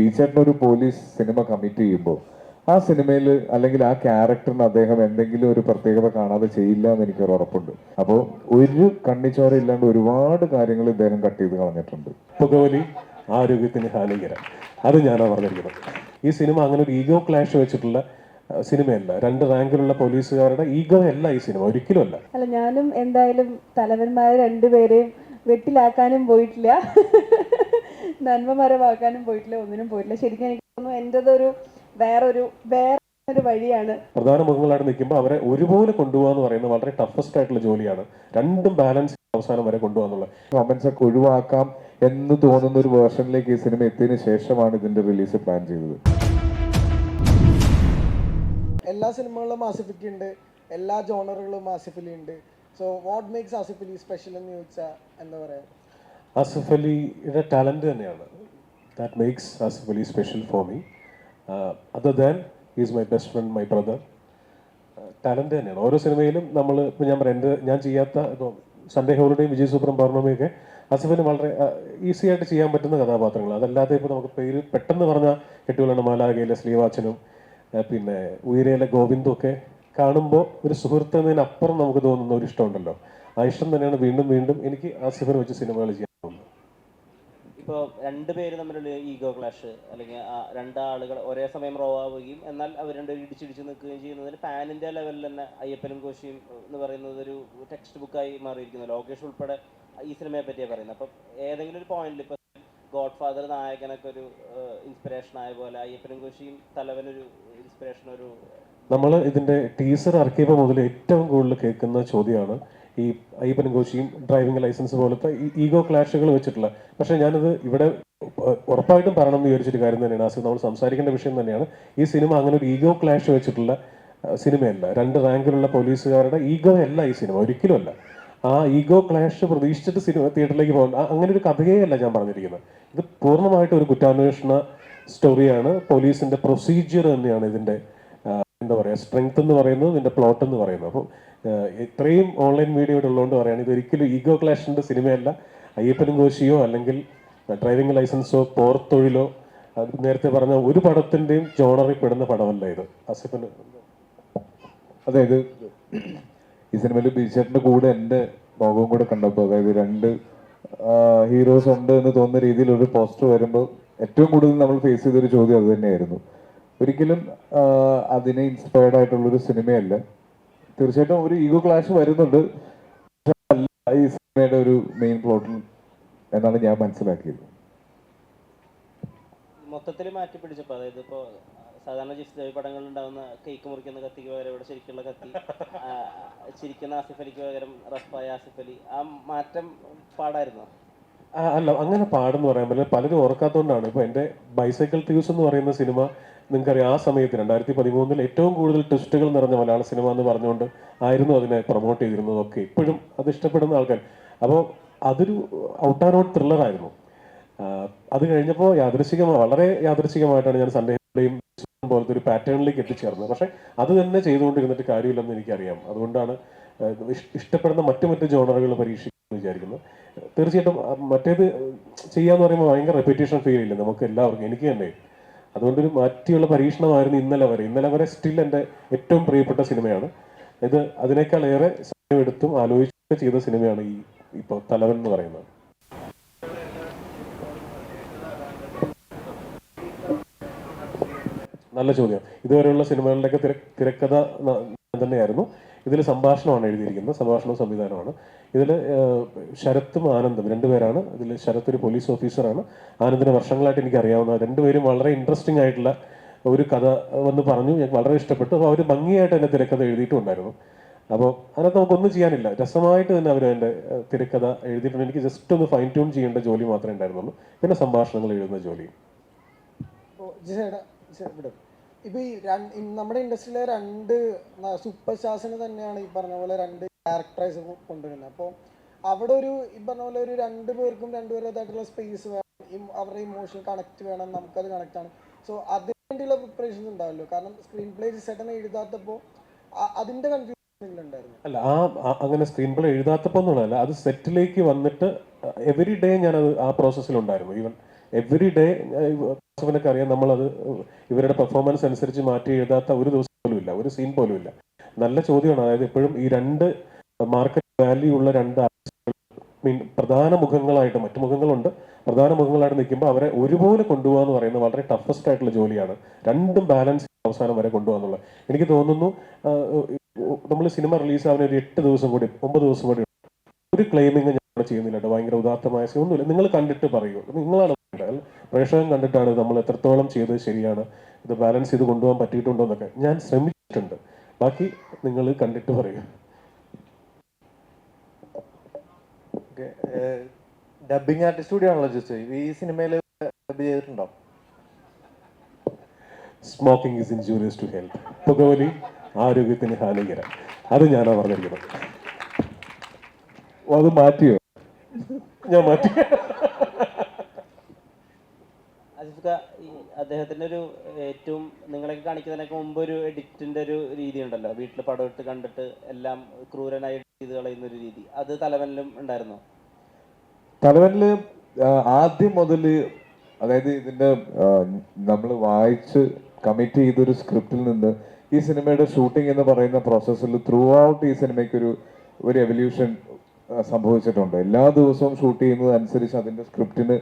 ബീച്ചേട്ടൻ ഒരു police cinema commit ചെയ്യുമ്പോൾ ആ സിനിമയിൽ അല്ലെങ്കിൽ ആ ക്യാരക്ടറിന് അദ്ദേഹം എന്തെങ്കിലും ഒരു പ്രത്യേകത കാണാതെ ചെയ്യില്ല എന്ന് എനിക്കൊരു ഉറപ്പുണ്ട്. അപ്പോൾ ഒരു കണ്ണിച്ചോര ഇല്ലാണ്ട് ഒരുപാട് കാര്യങ്ങൾ ഇദ്ദേഹം കട്ട് ചെയ്ത് കളഞ്ഞിട്ടുണ്ട്. പുകവലി ആരോഗ്യത്തിന് ഹാനികരം. അത് ഞാനാ പറഞ്ഞിരിക്കുന്നത്. ഈ സിനിമ അങ്ങനെ ഒരു ഈഗോ ക്ലാഷ് വെച്ചിട്ടുള്ള സിനിമയല്ല. രണ്ട് റാങ്കിലുള്ള പോലീസുകാരുടെ ഈഗോ അല്ല ഈ സിനിമ ഒരിക്കലും അല്ല. അല്ല ഞാനും എന്തായാലും തലവന്മാരെ രണ്ടുപേരെയും വെട്ടിലാക്കാനും പോയിട്ടില്ല. നന്മമരമാക്കാനും പോയിട്ടില്ല ഒന്നിനും പോയിട്ടില്ല. ശരിക്കും എനിക്ക് തോന്നുന്നു എന്റെതൊരു വേറൊരു വേറെ ഒരു വഴിയാണ്. പ്രധാന മുഖങ്ങളായിട്ട് നിൽക്കുമ്പോൾ അവരെ ഒരുപോലെ കൊണ്ടുപോകുക എന്ന് പറയുന്നത് വളരെ ടഫസ്റ്റ് ആയിട്ടുള്ള ജോലിയാണ്. രണ്ടും ബാലൻസ് അവസാനം വരെ കൊണ്ടുപോകാന്നുള്ളത് കമന്റ്സ് ഒക്കെ ഒഴിവാക്കാം എന്ന് തോന്നുന്ന ഒരു വേർഷനിലേക്ക് ഈ സിനിമ എത്തിയതിനു ശേഷമാണ് ഇതിന്റെ റിലീസ് പ്ലാൻ ചെയ്തത്. എല്ലാ സിനിമകളും ആസിഫിക്ക് ഉണ്ട്. എല്ലാ ജോണറുകളും ആസിഫിലി ഉണ്ട്. So what makes Asif Ali special എന്ന് ചോദിച്ചാൽ എന്താ പറയാ? ആസിഫ് അലിയുടെ ടാലന്റ് തന്നെയാണ്. That makes Asif Ali special for me other than is my best friend my brother talent തന്നെയാണ്. ഓരോ സിനിമയിലും നമ്മൾ ഇപ്പോൾ ഞാൻ പറയാം എന്റെ ഞാൻ ചെയ്യാത്ത ഇപ്പോൾ സൺഡേ ഹോളിഡേയും വിജയ് സൂപ്രം പൗർണമിയൊക്കെ അസഫിന് വളരെ ഈസി ആയിട്ട് ചെയ്യാൻ പറ്റുന്ന കഥാപാത്രങ്ങൾ അതല്ലാതെ ഇപ്പോൾ നമുക്ക് പേര് പെട്ടെന്ന് പറഞ്ഞ കെട്ടുകളാണ് മാലാകയിലെ ശ്രീവാച്ചനും പിന്നെ ഉയരയിലെ ഗോവിന്ദും ഒക്കെ കാണുമ്പോൾ ഒരു സുഹൃത്ത് എന്നതിനപ്പുറം നമുക്ക് തോന്നുന്ന ഒരു ഇഷ്ടമുണ്ടല്ലോ. ആ ഇഷ്ടം തന്നെയാണ് വീണ്ടും വീണ്ടും എനിക്ക് ആസിഫിനെ വെച്ച് സിനിമകൾ തോന്നുന്നത് ഇപ്പോൾ രണ്ട് പേര് തമ്മിലുള്ള ഈഗോ ക്ലാഷ് അല്ലെങ്കിൽ രണ്ടാളുകൾ ഒരേ സമയം റോ ആവുകയും എന്നാൽ അവർ രണ്ടുപേരും ഇടിച്ചിടിച്ച് നിൽക്കുകയും ചെയ്യുന്നതിന് പാൻ ഇന്ത്യ ലെവലിൽ തന്നെ അയ്യപ്പനും കോശിയും എന്ന് പറയുന്നത് ഒരു ടെക്സ്റ്റ് ബുക്കായി മാറിയിരിക്കുന്നു. ലോകേഷ് ഉൾപ്പെടെ ഈ സിനിമയെ പറ്റിയാണ് പറയുന്നത്. അപ്പം ഏതെങ്കിലും ഒരു പോയിന്റിൽ ഇപ്പോൾ ഗോഡ് ഫാദർ നായകനൊക്കെ ഒരു ഇൻസ്പിറേഷൻ ആയ പോലെ അയ്യപ്പനും കോശിയും തലവനൊരു ഇൻസ്പിറേഷൻ ഒരു നമ്മൾ ഇതിന്റെ ടീസർ ഇറക്കിയപ്പോൾ മുതൽ ഏറ്റവും കൂടുതൽ കേൾക്കുന്ന ചോദ്യമാണ് ഈ അയ്യപ്പനും കോശിയും ഡ്രൈവിംഗ് ലൈസൻസ് പോലത്തെ ഈഗോ ക്ലാഷുകൾ വെച്ചിട്ടുള്ള. പക്ഷേ ഞാനത് ഇവിടെ ഉറപ്പായിട്ടും പറയണം എന്ന് വിചാരിച്ചൊരു കാര്യം തന്നെയാണ്. ആസിഫ് നമ്മൾ സംസാരിക്കേണ്ട വിഷയം തന്നെയാണ്. ഈ സിനിമ അങ്ങനെ ഒരു ഈഗോ ക്ലാഷ് വെച്ചിട്ടുള്ള സിനിമയല്ല. രണ്ട് റാങ്കിലുള്ള പോലീസുകാരുടെ ഈഗോ അല്ല ഈ സിനിമ ഒരിക്കലും അല്ല. ആ ഈഗോ ക്ലാഷ് പ്രതീക്ഷിച്ചിട്ട് സിനിമ തിയേറ്ററിലേക്ക് പോകണ്ട അങ്ങനെ ഒരു കഥയല്ല ഞാൻ പറഞ്ഞിരിക്കുന്നത്. ഇത് പൂർണമായിട്ട് ഒരു കുറ്റാന്വേഷണ സ്റ്റോറിയാണ് പോലീസിന്റെ പ്രൊസീജിയർ തന്നെയാണ് ഇതിന്റെ എന്താ പറയുക സ്ട്രെങ്ത് എന്ന് പറയുന്നത് ഇതിന്റെ പ്ലോട്ട് എന്ന് പറയുന്നത്. അപ്പോൾ ഇത്രയും ഓൺലൈൻ മീഡിയ ഉള്ളതുകൊണ്ട് പറയുകയാണ് ഇത് ഒരിക്കലും ഈഗോ ക്ലാഷിന്റെ സിനിമയല്ല. അയ്യപ്പനും കോശിയോ അല്ലെങ്കിൽ ഡ്രൈവിംഗ് ലൈസൻസോ പോർത്തൊഴിലോ നേരത്തെ പറഞ്ഞ ഒരു പടത്തിന്റെയും ജോണറിൽ പെടുന്ന പടമല്ല ഇത്. അസിഫിന് അതായത് ഈ സിനിമയിൽ ബീച്ചേട്ടന്റെ കൂടെ എന്റെ മുഖവും കൂടെ കണ്ടപ്പോൾ അതായത് രണ്ട് ഹീറോസ് ഉണ്ട് എന്ന് തോന്നുന്ന രീതിയിൽ ഒരു പോസ്റ്റർ വരുമ്പോൾ ഏറ്റവും കൂടുതൽ നമ്മൾ ഫേസ് ചെയ്തൊരു ചോദ്യം അത് തന്നെയായിരുന്നു. ഒരിക്കലും അതിനെ ഇൻസ്പയർഡ് ആയിട്ടുള്ളൊരു സിനിമയല്ല. തീർച്ചയായിട്ടും ഒരു ഈഗോ ക്ലാഷ് വരുന്നുണ്ട്. ഈ സിനിമയുടെ ഒരു മെയിൻ പ്ലോട്ടിൽ എന്നാണ് ഞാൻ മനസ്സിലാക്കിയത്. മൊത്തത്തിൽ മാറ്റി പിടിച്ചപ്പോൾ അതായത് ഇപ്പോൾ സാധാരണ ജിസ്ദേവി പടങ്ങളിൽ ഉണ്ടാകുന്ന കേക്ക് മുറിക്കുന്ന കത്തിക്ക് പകരം ഇവിടെ ശരിക്കുള്ള കത്തി ചിരിക്കുന്ന ആസിഫ് അലിക്ക് പകരം റഫായ ആസിഫ് അലി ആ മാറ്റം പാടായിരുന്നു? അല്ല അങ്ങനെ പാടെന്ന് പറയാൻ പറ്റില്ല. പലരും ഓർക്കാത്തതുകൊണ്ടാണ് ഇപ്പൊ എന്റെ ബൈസൈക്കിൾ തീവ്സ് എന്ന് പറയുന്ന സിനിമ നിങ്ങൾക്കറിയാം ആ സമയത്ത് രണ്ടായിരത്തി പതിമൂന്നിൽ ഏറ്റവും കൂടുതൽ ട്വിസ്റ്റുകൾ നിറഞ്ഞ മലയാള സിനിമ എന്ന് പറഞ്ഞുകൊണ്ട് ആയിരുന്നു അതിനെ പ്രൊമോട്ട് ചെയ്തിരുന്നതൊക്കെ. ഇപ്പോഴും അത് ഇഷ്ടപ്പെടുന്ന ആൾക്കാർ. അപ്പോൾ അതൊരു ഔട്ട് ആൻഡ് ഔട്ട് ത്രില്ലറായിരുന്നു അത് കഴിഞ്ഞപ്പോൾ യാദൃശികമായി വളരെ യാദൃശികമായിട്ടാണ് ഞാൻ സൺഡേയും പോലത്തെ ഒരു പാറ്റേണിലേക്ക് എത്തിച്ചേർന്നത്. പക്ഷേ അത് തന്നെ ചെയ്തുകൊണ്ടിരുന്നിട്ട് കാര്യമില്ലെന്ന് എനിക്കറിയാം. അതുകൊണ്ടാണ് ഇഷ്ടപ്പെടുന്ന മറ്റു മറ്റു ജോണറുകൾ പരീക്ഷിക്കുന്നു വിചാരിക്കുന്നു. തീർച്ചയായിട്ടും മറ്റേത് ചെയ്യാന്ന് പറയുമ്പോൾ ഭയങ്കര റെപ്യൂട്ടേഷൻ ഫീൽ ഇല്ല? നമുക്ക് എല്ലാവർക്കും എനിക്ക് തന്നെ. അതുകൊണ്ടൊരു മാറ്റിയുള്ള പരീക്ഷണമായിരുന്നു ഇന്നലെ വരെ. ഇന്നലെ വരെ സ്റ്റിൽ എന്റെ ഏറ്റവും പ്രിയപ്പെട്ട സിനിമയാണ്. ഇത് അതിനേക്കാൾ ഏറെ സമയമെടുത്തും ആലോചിച്ച് ചെയ്ത സിനിമയാണ് ഈ ഇപ്പോൾ തലവൻ എന്ന് പറയുന്നത്. നല്ല ചോദ്യം. ഇതുവരെയുള്ള സിനിമകളിലൊക്കെ തിര തിരക്കഥ തന്നെയായിരുന്നു. ഇതിൽ സംഭാഷണമാണ് എഴുതിയിരിക്കുന്നത്. സംഭാഷണവും സംവിധാനമാണ് ഇതിൽ ശരത്തും ആനന്ദും രണ്ടുപേരാണ് ഇതിൽ ശരത്ത് ഒരു പോലീസ് ഓഫീസറാണ് ആനന്ദിനെ വർഷങ്ങളായിട്ട് എനിക്ക് അറിയാവുന്ന രണ്ടുപേരും വളരെ ഇൻട്രസ്റ്റിംഗ് ആയിട്ടുള്ള ഒരു കഥ വന്ന് പറഞ്ഞു. ഞാൻ വളരെ ഇഷ്ടപ്പെട്ടു. അപ്പോൾ അവർ ഭംഗിയായിട്ട് തന്നെ തിരക്കഥ എഴുതിയിട്ടുണ്ടായിരുന്നു. അപ്പോൾ അതിനകത്ത് നമുക്കൊന്നും ചെയ്യാനില്ല. രസമായിട്ട് തന്നെ അവർ എന്റെ തിരക്കഥ എഴുതിയിട്ടുണ്ട്. എനിക്ക് ജസ്റ്റ് ഒന്ന് ഫൈൻ ട്യൂൺ ചെയ്യേണ്ട ജോലി മാത്രമേ ഉണ്ടായിരുന്നുള്ളൂ. പിന്നെ സംഭാഷണങ്ങൾ എഴുതുന്ന ജോലി. ഇപ്പോൾ ഈ നമ്മുടെ ഇൻഡസ്ട്രിയിലെ രണ്ട് സൂപ്പർ സ്റ്റാർസിന് തന്നെയാണ് ഈ പറഞ്ഞ പോലെ രണ്ട് ക്യാരക്ടറൈസ് കൊണ്ടുവരുന്നത്. അപ്പോൾ അവിടെ ഒരു ഈ പറഞ്ഞ പോലെ ഒരു രണ്ട് പേർക്കും രണ്ടുപേരുടേതായിട്ടുള്ള സ്പേസ് വേണം. അവരുടെ ഇമോഷണൽ കണക്ട് വേണം. നമുക്കത് കണക്ട് ആണ്. സോ അതിന് വേണ്ടിയുള്ള പ്രിപ്പറേഷൻസ് ഉണ്ടാവല്ലോ. കാരണം സ്ക്രീൻ പ്ലേ ജിസേട്ടനെ എഴുതാത്തപ്പോൾ അതിന്റെ കൺഫ്യൂഷൻ അല്ല ആ ആ- അങ്ങനെ സ്ക്രീൻ പ്ലേ എഴുതാത്തപ്പോൾ എന്നുള്ളതല്ല അത് സെറ്റിലേക്ക് വന്നിട്ട് എവറി ഡേ ഞാൻ അത് ആ പ്രോസസ്സിലുണ്ടായിരുന്നു ഈവൻ എവറി ഡേ വാസുവിനൊക്കെ അറിയാം നമ്മളത് ഇവരുടെ പെർഫോമൻസ് അനുസരിച്ച് മാറ്റി എഴുതാത്ത ഒരു ദിവസം പോലും ഇല്ല ഒരു സീൻ പോലും ഇല്ല. നല്ല ചോദ്യമാണ്. അതായത് എപ്പോഴും ഈ രണ്ട് മാർക്കറ്റ് വാല്യൂ ഉള്ള രണ്ട് മീൻ പ്രധാന മുഖങ്ങളായിട്ട് മറ്റു മുഖങ്ങളുണ്ട്. പ്രധാന മുഖങ്ങളായിട്ട് നിൽക്കുമ്പോൾ അവരെ ഒരുപോലെ കൊണ്ടുപോകുക എന്ന് പറയുന്നത് വളരെ ടഫസ്റ്റ് ആയിട്ടുള്ള ജോലിയാണ്. രണ്ടും ബാലൻസ് അവസാനം വരെ കൊണ്ടുപോകാന്നുള്ളത് എനിക്ക് തോന്നുന്നു നമ്മൾ സിനിമ റിലീസ് ആവുന്ന ഒരു എട്ട് ദിവസം കൂടി ഒമ്പത് ദിവസം കൂടി ഒരു ക്ലെയിമിങ് ഞാൻ ചെയ്യുന്നില്ല ഭയങ്കര ഉദാത്തമായ ഒന്നുമില്ല. നിങ്ങൾ കണ്ടിട്ട് പറയൂ. നിങ്ങളാണ് പ്രേക്ഷകൻ കണ്ടിട്ടാണ് നമ്മൾ എത്രത്തോളം ചെയ്തത് ശരിയാണ്. ഇത് ബാലൻസ് ചെയ്ത് കൊണ്ടുപോകാൻ പറ്റിയിട്ടുണ്ടോ എന്നൊക്കെ. ഞാൻ ശ്രമിച്ചിട്ടുണ്ട്. ബാക്കി നിങ്ങൾ കണ്ടിട്ട് പറയൂ ഡബിങ് ആർട്ടിസ്റ്റ് കൂടിയാണല്ലോ ജിസ് ഈ സിനിമയിൽ ഡബ് ചെയ്തിട്ടുണ്ടോ? Smoking is injurious to health പുകവലി ആരോഗ്യത്തിന് ഹാനികരം. അത് ഞാനാ പറഞ്ഞിരിക്കുന്നത്. അത് മാറ്റിയോ? ഞാൻ മാറ്റി. അജിഫ്ക അദ്ദേഹത്തിന്റെ ഒരു ഏറ്റവും നിങ്ങളൊക്കെ കാണിക്കുന്നതിനൊക്കെ മുമ്പ് ഒരു എഡിറ്റിന്റെ ഒരു രീതി ഉണ്ടല്ലോ വീട്ടിൽ പടം ഇട്ട് കണ്ടിട്ട് എല്ലാം ക്രൂരനായി ചെയ്ത് കളയുന്ന ഒരു രീതി. അത് തലവനിലും ഉണ്ടായിരുന്നു? തലവനിൽ ആദ്യം മുതൽ അതായത് ഇതിന്റെ നമ്മൾ വായിച്ച് കമ്മിറ്റ് ചെയ്തൊരു സ്ക്രിപ്റ്റിൽ നിന്ന് ഈ സിനിമയുടെ ഷൂട്ടിംഗ് എന്ന് പറയുന്ന പ്രോസസ്സിൽ ത്രൂ ഔട്ട് ഈ സിനിമയ്ക്ക് ഒരു ഒരു എവല്യൂഷൻ സംഭവിച്ചിട്ടുണ്ട്. എല്ലാ ദിവസവും ഷൂട്ട് ചെയ്യുന്നത് അനുസരിച്ച് അതിന്റെ സ്ക്രിപ്റ്റിന്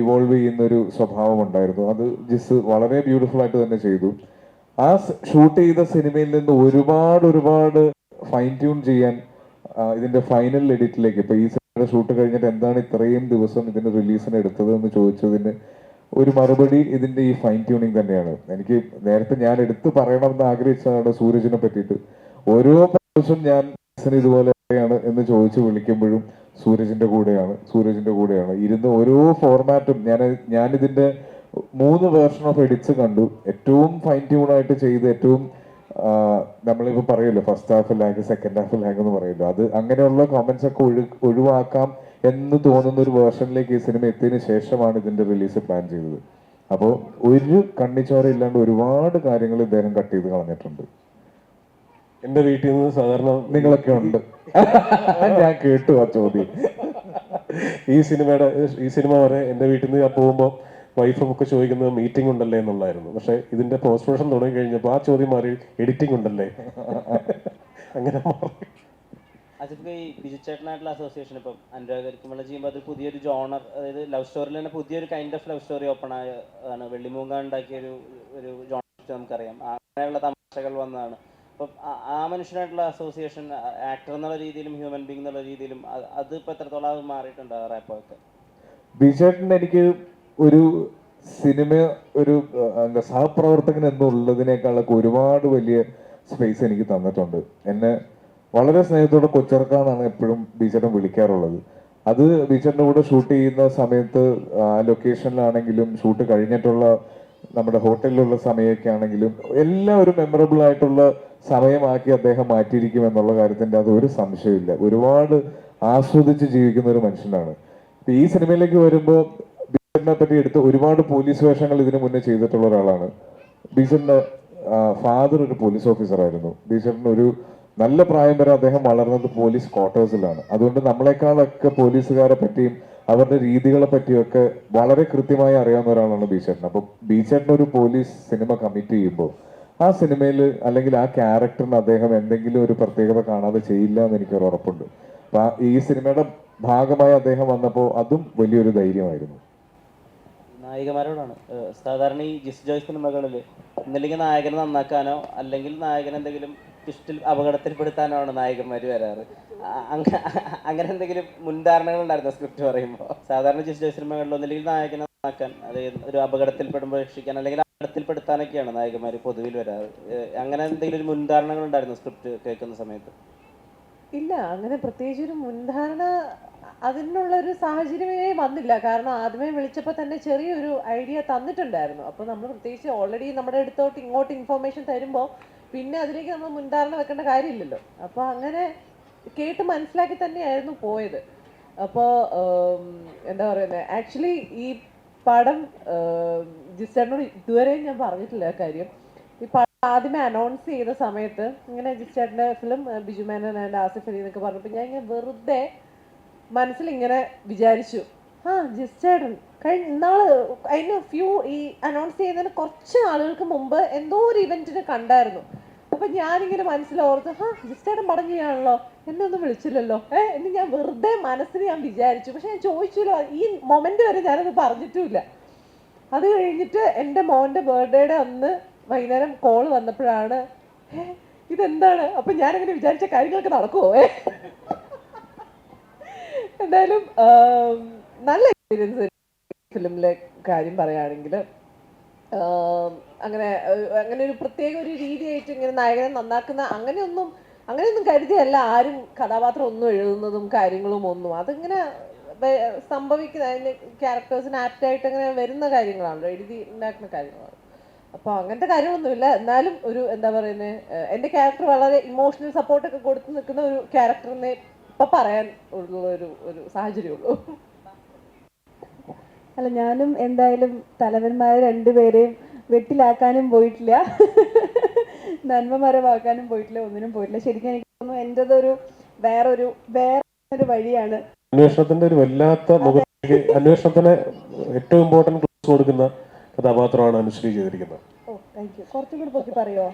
ഇവോൾവ് ചെയ്യുന്ന ഒരു സ്വഭാവം ഉണ്ടായിരുന്നു അത് ജിസ് വളരെ ബ്യൂട്ടിഫുൾ ആയിട്ട് തന്നെ ചെയ്തു. ആ ഷൂട്ട് ചെയ്ത സിനിമയിൽ നിന്ന് ഒരുപാട് ഒരുപാട് ഫൈൻ ട്യൂൺ ചെയ്യാൻ ഇതിന്റെ ഫൈനൽ എഡിറ്റിലേക്ക് ഇപ്പൊ ഈ സിനിമയുടെ ഷൂട്ട് കഴിഞ്ഞിട്ട് എന്താണ് ഇത്രയും ദിവസം ഇതിന്റെ റിലീസിന് എടുത്തത് എന്ന് ചോദിച്ചതിന് ഒരു മറുപടി ഇതിന്റെ ഈ ഫൈൻ ട്യൂണിങ് തന്നെയാണ്. എനിക്ക് നേരത്തെ ഞാൻ എടുത്തു പറയണമെന്ന് ആഗ്രഹിച്ചതാണ് സൂരജിനെ പറ്റിയിട്ട്. ഓരോ പ്രാവശ്യം ഞാൻ ഇതുപോലെയാണ് എന്ന് ചോദിച്ചു വിളിക്കുമ്പോഴും സൂരജിന്റെ കൂടെയാണ് സൂരജിന്റെ കൂടെയാണ്. ഇരുന്ന് ഓരോ ഫോർമാറ്റും ഞാൻ ഞാനിതിന്റെ മൂന്ന് വേർഷൻ ഓഫ് എഡിറ്റ്സ് കണ്ടു. ഏറ്റവും ഫൈൻ ട്യൂൺ ആയിട്ട് ചെയ്ത് ഏറ്റവും നമ്മളിപ്പോൾ നമ്മളിപ്പോ പറയല്ലോ first half lag second half lag എന്ന് പറയല്ലോ അത് അങ്ങനെയുള്ള കോമന്റ്സ് ഒക്കെ ഒഴി ഒഴിവാക്കാം എന്ന് തോന്നുന്ന ഒരു വേർഷനിലേക്ക് ഈ സിനിമ എത്തിയതിനു ശേഷമാണ് ഇതിന്റെ റിലീസ് പ്ലാൻ ചെയ്തത്. അപ്പോൾ ഒരു കണ്ണിച്ചോര ഇല്ലാണ്ട് ഒരുപാട് കാര്യങ്ങൾ ഇദ്ദേഹം കട്ട് ചെയ്ത് കളഞ്ഞിട്ടുണ്ട്. എന്റെ വീട്ടിൽ നിന്ന് സാധാരണ നിങ്ങളൊക്കെ ഉണ്ട്. ഞാൻ കേട്ടു ആ ചോദ്യം. ഈ സിനിമയുടെ ഈ സിനിമ വരെ എന്റെ വീട്ടിൽ നിന്ന് ഞാൻ പോകുമ്പോൾ വൈഫും ഒക്കെ ചോദിക്കുന്നത് മീറ്റിംഗ് ഉണ്ടല്ലേ എന്നുള്ളായിരുന്നു പക്ഷെ ഇതിന്റെ പോസ്റ്റ് പ്രൊഡക്ഷൻ തുടങ്ങി കഴിഞ്ഞപ്പോൾ ആ ചോദ്യം മാറി എഡിറ്റിംഗ് ഉണ്ടല്ലേ? അങ്ങനെ മാറി. ഈ ബിജു ചേട്ടനായിട്ടുള്ള അസോസിയേഷൻ ഇപ്പം അനുരാഗ് കരിക്കുമ്പോൾ ചെയ്യുമ്പോൾ അത് പുതിയൊരു ജോണർ അതായത് ലവ് സ്റ്റോറിയിൽ തന്നെ പുതിയൊരു kind of love story open ആയ ആണ്. വെള്ളിമൂങ്ങ ഉണ്ടാക്കിയ ഒരു ഒരു ജോണർ നമുക്കറിയാം. അങ്ങനെയുള്ള തമാശകൾ വന്നതാണ്. അപ്പം ആ- മനുഷ്യനായിട്ടുള്ള അസോസിയേഷൻ ആക്ടർ എന്നുള്ള രീതിയിലും ഹ്യൂമൻ ബീങ് എന്നുള്ള രീതിയിലും അത് ഇപ്പൊ എത്രത്തോളം അത് മാറിയിട്ടുണ്ട് റാപ്പൊക്കെ ബിജേട്ടൻ എനിക്ക് ഒരു സിനിമ ഒരു എന്താ സഹപ്രവർത്തകൻ എന്നുള്ളതിനേക്കാളൊക്കെ ഒരുപാട് വലിയ സ്പേസ് എനിക്ക് തന്നിട്ടുണ്ട്. എന്നെ വളരെ സ്നേഹത്തോടെ കൊച്ചിറക്കാന്നാണ് എപ്പോഴും ബീച്ചേട്ടൻ വിളിക്കാറുള്ളത്. അത് ബീച്ചേട്ടന്റെ കൂടെ ഷൂട്ട് ചെയ്യുന്ന സമയത്ത് ആ ലൊക്കേഷനിലാണെങ്കിലും ഷൂട്ട് കഴിഞ്ഞിട്ടുള്ള നമ്മുടെ ഹോട്ടലിലുള്ള സമയമൊക്കെ ആണെങ്കിലും എല്ലാം ഒരു മെമ്മറബിൾ ആയിട്ടുള്ള സമയമാക്കി അദ്ദേഹം മാറ്റിയിരിക്കും എന്നുള്ള കാര്യത്തിന്റെ അത് ഒരു സംശയമില്ല ഒരുപാട് ആസ്വദിച്ച് ജീവിക്കുന്ന ഒരു മനുഷ്യനാണ്. ഈ സിനിമയിലേക്ക് വരുമ്പോൾ ബീച്ചറിനെ പറ്റി എടുത്ത് ഒരുപാട് പോലീസ് വേഷങ്ങൾ ഇതിനു മുന്നേ ചെയ്തിട്ടുള്ള ഒരാളാണ്. ബീച്ചറിന്റെ ഫാദർ ഒരു പോലീസ് ഓഫീസറായിരുന്നു ബീച്ചറിന് ഒരു നല്ല പ്രായം വരെ അദ്ദേഹം വളർന്നത് പോലീസ് ക്വാർട്ടേഴ്സിലാണ്. അതുകൊണ്ട് നമ്മളെക്കാളൊക്കെ പോലീസുകാരെ പറ്റിയും അവരുടെ രീതികളെ പറ്റിയൊക്കെ വളരെ കൃത്യമായി അറിയാവുന്ന ഒരാളാണ് ബീച്ചേട്ടൻ അപ്പോൾ ബീച്ചേട്ടൻ ഒരു പോലീസ് സിനിമ കമ്മിറ്റ് ചെയ്യുമ്പോൾ ആ സിനിമയിൽ അല്ലെങ്കിൽ ആ ക്യാരക്ടറിന് അദ്ദേഹം എന്തെങ്കിലും ഒരു പ്രത്യേകത കാണാതെ ചെയ്യില്ല എന്ന് എനിക്കൊരു ഉറപ്പുണ്ട്. അപ്പൊ ഈ സിനിമയുടെ ഭാഗമായി അദ്ദേഹം വന്നപ്പോൾ അതും വലിയൊരു ധൈര്യമായിരുന്നു. നായികമാരോടാണ്. സാധാരണ ഈ ജിസ് ജോയ് സിനിമകളിൽ ഒന്നില്ലെങ്കിൽ നായകനെ നന്നാക്കാനോ അല്ലെങ്കിൽ നായകൻ എന്തെങ്കിലും ട്വിസ്റ്റിൽ അപകടത്തിൽപ്പെടുത്താനോ ആണ് നായകന്മാർ വരാറ്. അങ്ങ- അങ്ങനെ എന്തെങ്കിലും മുൻധാരണകൾ ഉണ്ടായിരുന്നു സ്ക്രിപ്റ്റ് പറയുമ്പോൾ സാധാരണ ജിസ് ജോയ് സിനിമകളിൽ ഒന്നില്ലെങ്കിൽ നായകനെ നന്നാക്കാൻ അതായത് ഒരു അപകടത്തിൽപ്പെടുമ്പോൾ രക്ഷിക്കാൻ അല്ലെങ്കിൽ അപകടത്തിൽപ്പെടുത്താനൊക്കെയാണ് നായകന്മാർ പൊതുവിൽ വരാറ് അങ്ങനെ എന്തെങ്കിലും ഒരു മുൻധാരണകൾ ഉണ്ടായിരുന്നു സ്ക്രിപ്റ്റ് കേൾക്കുന്ന സമയത്ത്? ഇല്ല അങ്ങനെ പ്രത്യേകിച്ച് ഒരു മുൻധാരണ അതിനുള്ള ഒരു സാഹചര്യമേ വന്നില്ല. കാരണം ആദ്യമേ വിളിച്ചപ്പോൾ തന്നെ ചെറിയൊരു ഐഡിയ തന്നിട്ടുണ്ടായിരുന്നു. അപ്പോൾ നമ്മൾ പ്രത്യേകിച്ച് ഓൾറെഡി നമ്മുടെ അടുത്തോട്ട് ഇങ്ങോട്ട് ഇൻഫോർമേഷൻ തരുമ്പോൾ പിന്നെ അതിലേക്ക് നമ്മൾ മുൻധാരണ വെക്കേണ്ട കാര്യമില്ലല്ലോ. അപ്പോൾ അങ്ങനെ കേട്ട് മനസ്സിലാക്കി തന്നെയായിരുന്നു പോയത്. അപ്പോൾ എന്താ പറയുന്നത് ആക്ച്വലി ഈ പടം ജിസ്റ്ററിനോട് ഇതുവരെയും ഞാൻ പറഞ്ഞിട്ടില്ല ആ കാര്യം പടം ആദ്യമേ അനൗൺസ് ചെയ്ത സമയത്ത് ഇങ്ങനെ ജിസ്റ്ററിന്റെ ഫിലിം ബിജു മേനൻ ആൻഡ് ആസിഫ് അലി എന്നൊക്കെ പറഞ്ഞപ്പോൾ ഞാൻ ഇങ്ങനെ വെറുതെ മനസ്സിൽ ഇങ്ങനെ വിചാരിച്ചു. ആ ജിസ്റ്റേട്ടൻ കഴിഞ്ഞ ഇന്നാൾ അതിന് ഫ്യൂ ഈ അനൗൺസ് ചെയ്യുന്നതിന് കുറച്ച് ആളുകൾക്ക് മുമ്പ് എന്തോ ഒരു ഇവന്റിന് കണ്ടായിരുന്നു. അപ്പൊ ഞാനിങ്ങനെ മനസ്സിലോർത്ത് ഹാ ജിസ്റ്റേടൻ പടങ്ങിയാണല്ലോ എന്നെ ഒന്നും വിളിച്ചില്ലല്ലോ. ഏ എന്ന് ഞാൻ വെറുതെ മനസ്സിൽ ഞാൻ വിചാരിച്ചു. പക്ഷെ ഞാൻ ചോദിച്ചില്ല ഈ മൊമെന്റ് വരെ ഞാനത് പറഞ്ഞിട്ടുമില്ല. അത് കഴിഞ്ഞിട്ട് എന്റെ മോന്റെ ബർത്ത്ഡേയുടെ അന്ന് വൈകുന്നേരം കോൾ വന്നപ്പോഴാണ് "ഏ, ഇതെന്താണ്? അപ്പം ഞാനങ്ങനെ വിചാരിച്ച കാര്യങ്ങളൊക്കെ നടക്കുമോ എന്തായാലും നല്ല എക്സ്പീരിയൻസ് ഫിലിമിലെ കാര്യം പറയുകയാണെങ്കിൽ അങ്ങനെ അങ്ങനെ ഒരു പ്രത്യേക ഒരു രീതിയായിട്ട് ഇങ്ങനെ നായകനെ നന്നാക്കുന്ന അങ്ങനെയൊന്നും അങ്ങനെയൊന്നും കരുതിയല്ല ആരും കഥാപാത്രം ഒന്നും എഴുതുന്നതും കാര്യങ്ങളും ഒന്നും. അതിങ്ങനെ സംഭവിക്കുന്ന അതിന് ക്യാരക്ടേഴ്സിന് ആപ്റ്റായിട്ട് അങ്ങനെ വരുന്ന കാര്യങ്ങളാണല്ലോ എഴുതി ഉണ്ടാക്കുന്ന കാര്യങ്ങളാണ്. അപ്പൊ അങ്ങനത്തെ കാര്യമൊന്നുമില്ല. എന്നാലും ഒരു എന്താ പറയുന്നത് എന്റെ ക്യാരക്ടർ വളരെ ഇമോഷണൽ സപ്പോർട്ടൊക്കെ കൊടുത്ത് നിൽക്കുന്ന ഒരു ക്യാരക്ടറിനെ ഇപ്പം പറയാൻ ഉള്ള ഒരു ഒരു സാഹചര്യമുള്ളൂ അല്ല ഞാനും എന്തായാലും തലവന്മാരെ രണ്ടുപേരെയും വെട്ടിലാക്കാനും പോയിട്ടില്ല. നന്മമരമാക്കാനും പോയിട്ടില്ല ഒന്നിനും പോയിട്ടില്ല. ശരിക്കും എനിക്ക് തോന്നുന്നു എന്റെതൊരു വേറൊരു വേറെ ഒരു വഴിയാണ് അന്വേഷണത്തിന്റെ ഒരു വല്ലാത്ത മുഖത്തേക്ക് അന്വേഷണത്തിന് ഏറ്റവും ഇമ്പോർട്ടന്റ് ക്ലോസ് കൊടുക്കുന്ന കഥാപാത്രമാണ് അനുശ്രീ ചെയ്തിരിക്കുന്നത്. കുറച്ചും കൂടി പൊക്കി പറയോ?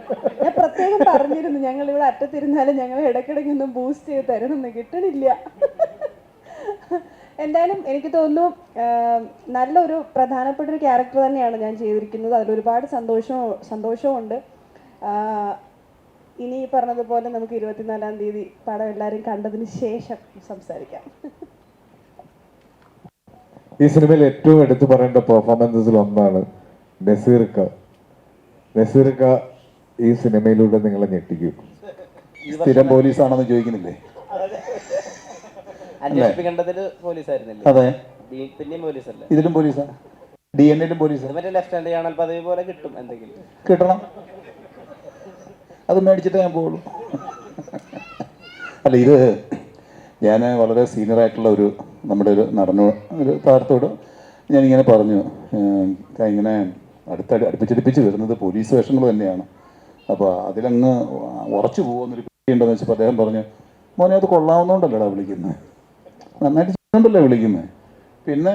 ഞാൻ പ്രത്യേകം പറഞ്ഞിരുന്നു ഞങ്ങൾ ഇവിടെ അറ്റത്തിരുന്നാലും ഞങ്ങൾ ഇടയ്ക്കിടയ്ക്ക് ഒന്നും ബൂസ്റ്റ് ചെയ്ത് തരണമെന്ന് കിട്ടണില്ല. എന്തായാലും എനിക്ക് തോന്നുന്നു നല്ലൊരു പ്രധാനപ്പെട്ട ഒരു ക്യാരക്ടർ തന്നെയാണ് ഞാൻ ചെയ്തിരിക്കുന്നത്. അതിൽ ഒരുപാട് സന്തോഷവും ഉണ്ട് പറഞ്ഞതുപോലെ നമുക്ക് ഇരുപത്തിനാലാം തീയതി പടം എല്ലാവരും കണ്ടതിന് ശേഷം സംസാരിക്കാം. ഈ സിനിമയിൽ ഏറ്റവും എടുത്തു പറയേണ്ട പെർഫോമൻസസിൽ ഒന്നാണ് നസീർക്ക. നസീർക്ക ഈ സിനിമയിലൂടെ നിങ്ങളെ ഞെട്ടിക്കും. സ്ഥിരം പോലീസാണെന്ന് ചോദിക്കുന്നില്ലേ? അന്വേഷിപ്പിക്കേണ്ടതിൽ പോലീസായിരുന്നില്ലേ? അതെ. പിന്നെയും പോലീസല്ലേ? ഇതിലും പോലീസാ? ഡി എൻ എയിലും പോലീസ്? ഇത് മറ്റേ ലെഫ്റ്റ് ഹാൻഡ് ചാനൽ പദവി പോലെ കിട്ടും എന്തെങ്കിലും. കിട്ടണം. അത് മേടിച്ചിട്ടേ ഞാൻ പോകുള്ളൂ അല്ല ഇത് ഞാൻ വളരെ സീനിയർ ആയിട്ടുള്ള ഒരു നമ്മുടെ ഒരു നടനോ ഒരു താരത്തോട് ഞാനിങ്ങനെ പറഞ്ഞു. ഇങ്ങനെ അടുത്ത അടുപ്പിച്ചടുപ്പിച്ച് വരുന്നത് പോലീസ് വേഷങ്ങൾ തന്നെയാണ്. അപ്പോൾ അതിലങ്ങ് ഉറച്ചു പോകുമെന്നൊരു പേടിയുണ്ടെന്ന് വെച്ചപ്പോൾ അദ്ദേഹം പറഞ്ഞു മോനെ അത് കൊള്ളാവുന്നതുകൊണ്ടല്ലേടാ വിളിക്കുന്നത് നന്നായിട്ട് ചെയ്യുന്നുണ്ടല്ലോ വിളിക്കുന്നത് പിന്നെ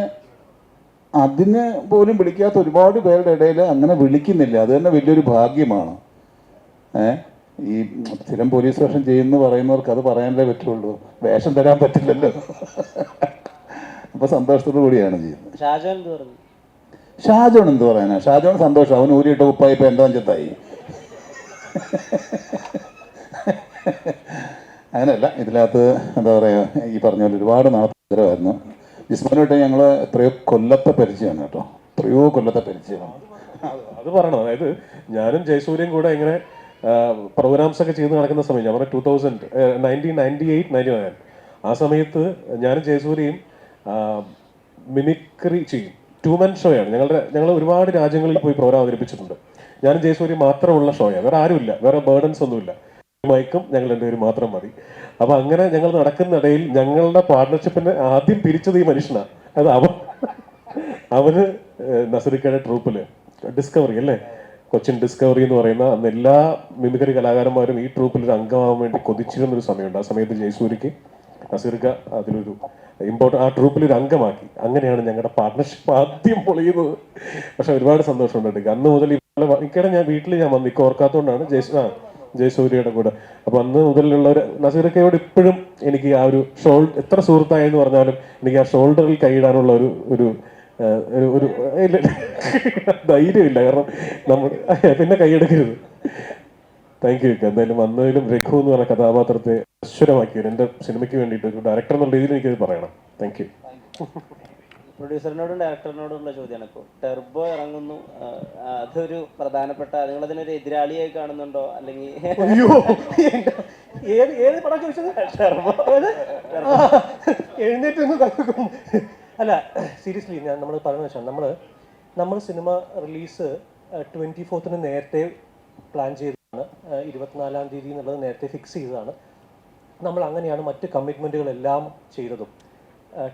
അതിന് പോലും വിളിക്കാത്ത ഒരുപാട് പേരുടെ ഇടയിൽ അങ്ങനെ വിളിക്കുന്നില്ല. അത് തന്നെ വലിയൊരു ഭാഗ്യമാണ്. ഈ സ്ഥിരം പോലീസ് വേഷം ചെയ്യുന്നു പറയുന്നവർക്ക് അത് പറയാനല്ലേ പറ്റുള്ളൂ. വേഷം തരാൻ പറ്റില്ലല്ലോ. അപ്പൊ സന്തോഷത്തോടു കൂടിയാണ് ചെയ്യുന്നത്. ഷാജോൻ എന്ത് പറഞ്ഞു? ഷാജോൺ എന്ത് പറയാനാ? ഷാജോൺ സന്തോഷം. അവൻ ഊരിയിട്ട് ഉപ്പായി ഇപ്പൊ എന്താ അഞ്ചത്തായി അങ്ങനെയല്ല ഇതിനകത്ത് എന്താ പറയാ ഈ പറഞ്ഞ പോലെ ഒരുപാട് നാളത്തരമായിരുന്നു വിസ്മനോട്ട് ഞങ്ങൾ എത്രയോ കൊല്ലത്തെ പരിചയമാണ് കേട്ടോ. എത്രയോ കൊല്ലത്തെ പരിചയമാണ്. അത് പറയണം. അതായത് ഞാനും ജയസൂര്യൻ കൂടെ ഇങ്ങനെ പ്രോഗ്രാംസ് ഒക്കെ ചെയ്ത് നടക്കുന്ന സമയം ഞാൻ പറഞ്ഞു two thousand nineteen ninety eight ninety nine ആ സമയത്ത് ഞാനും ജയസൂര്യയും മിമിക്രി ചെയ്യും. ടു മൻ ഷോയാണ് ഞങ്ങളുടെ ഞങ്ങൾ ഒരുപാട് രാജ്യങ്ങളിൽ പോയി പ്രോഗ്രാം അവതരിപ്പിച്ചിട്ടുണ്ട്. ഞാനും ജയസൂര്യ മാത്രമുള്ള ഷോയാണ് വേറെ ആരുമില്ല വേറെ ബേർഡൻസ് ഒന്നുമില്ല. മൈക്കും ഞങ്ങൾ രണ്ടുപേരും മാത്രം മതി. അപ്പൊ അങ്ങനെ ഞങ്ങൾ നടക്കുന്നിടയിൽ ഞങ്ങളുടെ പാർട്ട്ണർഷിപ്പിന് ആദ്യം പിരിച്ചത് ഈ മനുഷ്യനാണ് അത് അവൻ അവന് നസറിക്കയുടെ ട്രൂപ്പിൽ ഡിസ്കവറി അല്ലേ? കൊച്ചിൻ ഡിസ്കവറി എന്ന് പറയുന്ന അന്ന് എല്ലാ മിമിക്രി കലാകാരന്മാരും ഈ ട്രൂപ്പിൽ ഒരു അംഗമാകാൻ വേണ്ടി കൊതിച്ചിരുന്ന ഒരു സമയമുണ്ട്. ആ സമയത്ത് ജയസൂരിക്ക് നസീർക്ക അതിലൊരു ഇമ്പോർട്ടന്റ് ആ ട്രൂപ്പിൽ ഒരു അംഗമാക്കി. അങ്ങനെയാണ് ഞങ്ങളുടെ പാർട്ട്ണർഷിപ്പ് ആദ്യം പൊളിയുന്നത്. പക്ഷെ ഒരുപാട് സന്തോഷമുണ്ട്. അന്ന് മുതൽ ഇക്കടെ ഞാൻ വീട്ടിൽ ഞാൻ വന്നു ഇക്ക ഓർക്കാത്തതുകൊണ്ടാണ് ജയസ് ആ ജയസൂര്യയുടെ കൂടെ. അപ്പൊ അന്ന് മുതലുള്ള ഒരു നസീർക്കയോട് ഇപ്പോഴും എനിക്ക് ആ ഒരു ഷോൾ എത്ര സുഹൃത്തായെന്ന് പറഞ്ഞാലും എനിക്ക് ആ ഷോൾഡറിൽ കൈയിടാനുള്ള ഒരു ഒരു ഒരു ഇല്ല, ധൈര്യമില്ല കാരണം നമ്മൾ പിന്നെ കൈയെടുക്കരുത് താങ്ക് യു എന്തായാലും വന്നതിലും രഘു എന്ന് പറഞ്ഞ കഥാപാത്രത്തെ അശ്വരമാക്കിയത് എന്റെ സിനിമയ്ക്ക് വേണ്ടിയിട്ട് ഡയറക്ടർ എന്നുള്ള രീതിയിൽ എനിക്കത് പറയണം. താങ്ക് യു പ്രൊഡ്യൂസറിനോടും ഡയറക്ടറിനോടുള്ള ചോദ്യമാണ്. ഇപ്പോൾ ടെർബോ ഇറങ്ങുന്നു. അതൊരു പ്രധാനപ്പെട്ട നിങ്ങൾ അതിനൊരു എതിരാളിയായി കാണുന്നുണ്ടോ? അല്ലെങ്കിൽ ഏത് ഏത് പടം ചോദിച്ചത്? എഴുന്നേറ്റ് നിന്ന് തകർക്കും അല്ല സീരിയസ്ലി ഞാൻ നമ്മൾ പറയുന്നത് വെച്ചാൽ നമ്മൾ നമ്മൾ സിനിമ റിലീസ് ട്വന്റി ഫോർത്തിന് നേരത്തെ പ്ലാൻ ചെയ്തതാണ്. ഇരുപത്തിനാലാം തീയതി എന്നുള്ളത് നേരത്തെ ഫിക്സ് ചെയ്തതാണ്. നമ്മൾ അങ്ങനെയാണ് മറ്റ് കമ്മിറ്റ്മെന്റുകളെല്ലാം ചെയ്തതും.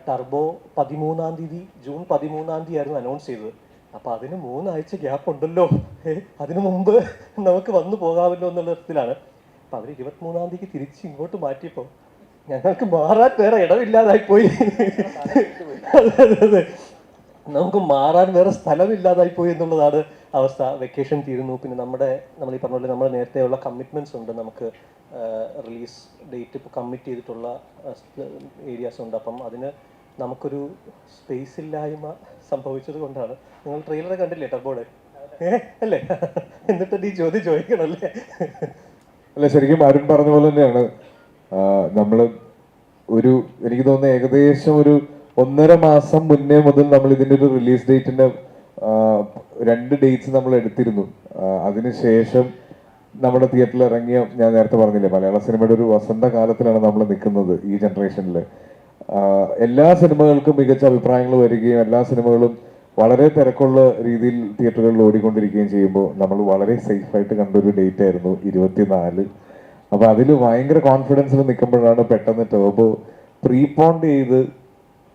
ടർബോ പതിമൂന്നാം തീയതി ജൂൺ പതിമൂന്നാം തീയതി ആയിരുന്നു അനൗൺസ് ചെയ്തത്. അപ്പോൾ അതിന് മൂന്നാഴ്ച ഗ്യാപ്പ് ഉണ്ടല്ലോ. അതിനു മുമ്പ് നമുക്ക് വന്നു പോകാമല്ലോ എന്നുള്ള തരത്തിലാണ്. അപ്പോൾ അവർ ഇരുപത്തിമൂന്നാം തീയതിക്ക് തിരിച്ച് ഇങ്ങോട്ട് മാറ്റിയപ്പോൾ ഞങ്ങൾക്ക് മാറാൻ വേറെ ഇടമില്ലാതായി പോയി. നമുക്ക് മാറാൻ വേറെ സ്ഥലമില്ലാതായി പോയി എന്നുള്ളതാണ് അവസ്ഥ. വെക്കേഷൻ തീരുന്നു. പിന്നെ നമ്മുടെ നമ്മൾ ഈ പറഞ്ഞ പോലെ നമ്മുടെ നേരത്തെയുള്ള കമ്മിറ്റ്മെന്റ്സ് ഉണ്ട്. നമുക്ക് റിലീസ് ഡേറ്റ് ഇപ്പോൾ കമ്മിറ്റ് ചെയ്തിട്ടുള്ള ഏരിയാസ് ഉണ്ട്. അപ്പം അതിന് നമുക്കൊരു സ്പേസ് ഇല്ലായ്മ സംഭവിച്ചത് കൊണ്ടാണ്. നിങ്ങൾ ട്രെയിലർ കണ്ടില്ലേ ടർബോടെ ഏ അല്ലേ? എന്നിട്ട് ഈ ചോദ്യം ചോദിക്കണല്ലേ? അല്ല ശരിക്കും അരുൺ പറഞ്ഞ പോലെ തന്നെയാണ്. നമ്മൾ ഒരു എനിക്ക് തോന്നുന്നു ഏകദേശം ഒരു ഒന്നര മാസം മുന്നേ മുതൽ നമ്മൾ ഇതിന്റെ ഒരു റിലീസ് ഡേറ്റിന്റെ രണ്ട് ഡേറ്റ്സ് നമ്മൾ എടുത്തിരുന്നു. അതിനുശേഷം നമ്മുടെ തിയേറ്ററിൽ ഇറങ്ങിയ ഞാൻ നേരത്തെ പറഞ്ഞില്ലേ മലയാള സിനിമയുടെ ഒരു വസന്തകാലത്തിലാണ് നമ്മൾ നിൽക്കുന്നത് ഈ ജനറേഷനിൽ എല്ലാ സിനിമകൾക്കും മികച്ച അഭിപ്രായങ്ങൾ വരികയും എല്ലാ സിനിമകളും വളരെ തിരക്കുള്ള രീതിയിൽ തിയേറ്ററുകളിൽ ഓടിക്കൊണ്ടിരിക്കുകയും ചെയ്യുമ്പോൾ നമ്മൾ വളരെ സേഫായിട്ട് കണ്ടൊരു ഡേറ്റ് ആയിരുന്നു ഇരുപത്തിനാല്. അപ്പൊ അതിൽ ഭയങ്കര കോൺഫിഡൻസിൽ നിൽക്കുമ്പോഴാണ് പെട്ടെന്ന് ടോപ്പ് പ്രീ പോണ്ട് ചെയ്ത്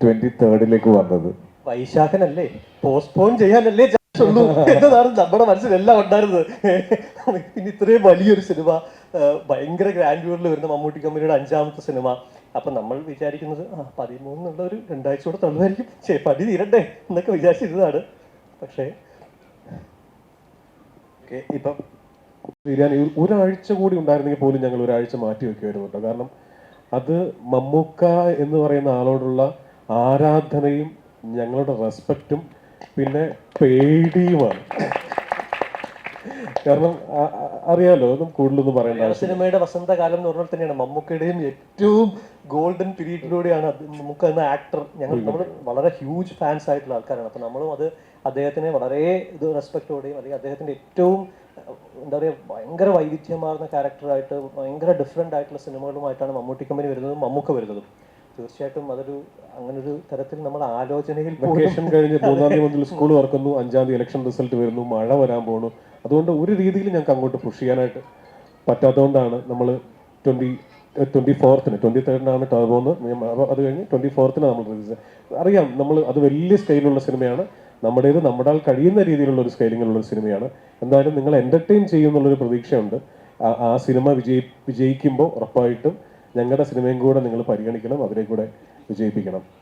ട്വന്റി തേർഡിലേക്ക് വന്നത്. വൈശാഖനല്ലേ? പോസ്റ്റ്പോൺ ചെയ്യാനല്ലേ chance ഉള്ളൂ എന്നതാണ് നമ്മുടെ മനസ്സിലെല്ലാം ഉണ്ടായിരുന്നത്. പിന്നെ ഇത്രയും വലിയൊരു സിനിമ ഭയങ്കര ഗ്രാൻഡ്യൂറിൽ വരുന്ന മമ്മൂട്ടി കമ്പനിയുടെ അഞ്ചാമത്തെ സിനിമ അപ്പൊ നമ്മൾ വിചാരിക്കുന്നത് ആ പതിമൂന്നുള്ള ഒരു രണ്ടാഴ്ച കൂടെ തള്ളുമായിരിക്കും ശരി പടി തീരട്ടെ എന്നൊക്കെ വിചാരിച്ചിരുന്നതാണ്. പക്ഷേ ഓക്കെ ഇപ്പം ബിരിയാണി. ഒരു- ഒരാഴ്ച കൂടി ഉണ്ടായിരുന്നെങ്കിൽ പോലും ഞങ്ങൾ ഒരാഴ്ച മാറ്റി വെക്കുമായിരുന്നു കേട്ടോ. കാരണം അത് മമ്മൂക്ക എന്ന് പറയുന്ന ആളോടുള്ള ആരാധനയും ഞങ്ങളുടെ റെസ്പെക്റ്റും പിന്നെ പേടിയുമാണ്. കാരണം അറിയാലോ ഒന്നും കൂടുതലൊന്നും പറയണ്ട സിനിമയുടെ വസന്തകാലം എന്ന് പറഞ്ഞാൽ തന്നെയാണ് മമ്മൂക്കയുടെയും ഏറ്റവും ഗോൾഡൻ പീരീഡിലൂടെയാണ് മമ്മൂക്ക എന്ന ആക്ടർ ഞങ്ങൾ നമ്മൾ വളരെ ഹ്യൂജ് ഫാൻസ് ആയിട്ടുള്ള ആൾക്കാരാണ്. അപ്പൊ നമ്മളും അത് അദ്ദേഹത്തിനെ വളരെ ഇത് റെസ്പെക്റ്റോടെയും അല്ലെങ്കിൽ അദ്ദേഹത്തിന്റെ ഏറ്റവും എന്താ പറയുക ഭയങ്കര വൈവിധ്യമാർന്ന ക്യാരക്ടറായിട്ട് ഭയങ്കര ഡിഫറെന്റ് ആയിട്ടുള്ള സിനിമകളുമായിട്ടാണ് മമ്മൂട്ടി കമ്പനി വരുന്നതും മമ്മൂക്ക വരുന്നതും. തീർച്ചയായിട്ടും അതൊരു അങ്ങനൊരു തരത്തിൽ നമ്മൾ ആലോചനയിൽ വെക്കേഷൻ കഴിഞ്ഞ് മൂന്നാം തീയതി മുതൽ സ്കൂൾ തുറക്കുന്നു അഞ്ചാം തീയതി ഇലക്ഷൻ റിസൾട്ട് വരുന്നു മഴ വരാൻ പോണു. അതുകൊണ്ട് ഒരു രീതിയിൽ ഞങ്ങൾക്ക് അങ്ങോട്ട് പുഷ് ചെയ്യാനായിട്ട് പറ്റാത്തതുകൊണ്ടാണ് നമ്മൾ ട്വന്റി ട്വന്റി ഫോർത്തിന് ട്വന്റി തേർഡിനാണ് ടർബോന്ന് അത് കഴിഞ്ഞ് ട്വന്റി ഫോർത്തിന് നമ്മൾ റിലീസ് അറിയാം നമ്മൾ അത് വലിയ സ്കെയിലുള്ള സിനിമയാണ്. നമ്മുടേത് നമ്മുടെ കഴിയുന്ന രീതിയിലുള്ള ഒരു സ്കെയിലിങ്ങിലുള്ള ഒരു സിനിമയാണ്. എന്തായാലും നിങ്ങൾ എന്റർടൈൻ ചെയ്യുമെന്നുള്ളൊരു പ്രതീക്ഷയുണ്ട്. ആ- സിനിമ വിജയി വിജയിക്കുമ്പോൾ ഉറപ്പായിട്ടും ഞങ്ങളുടെ സിനിമയും കൂടെ നിങ്ങൾ പരിഗണിക്കണം അതിനെ കൂടെ വിജയിപ്പിക്കണം.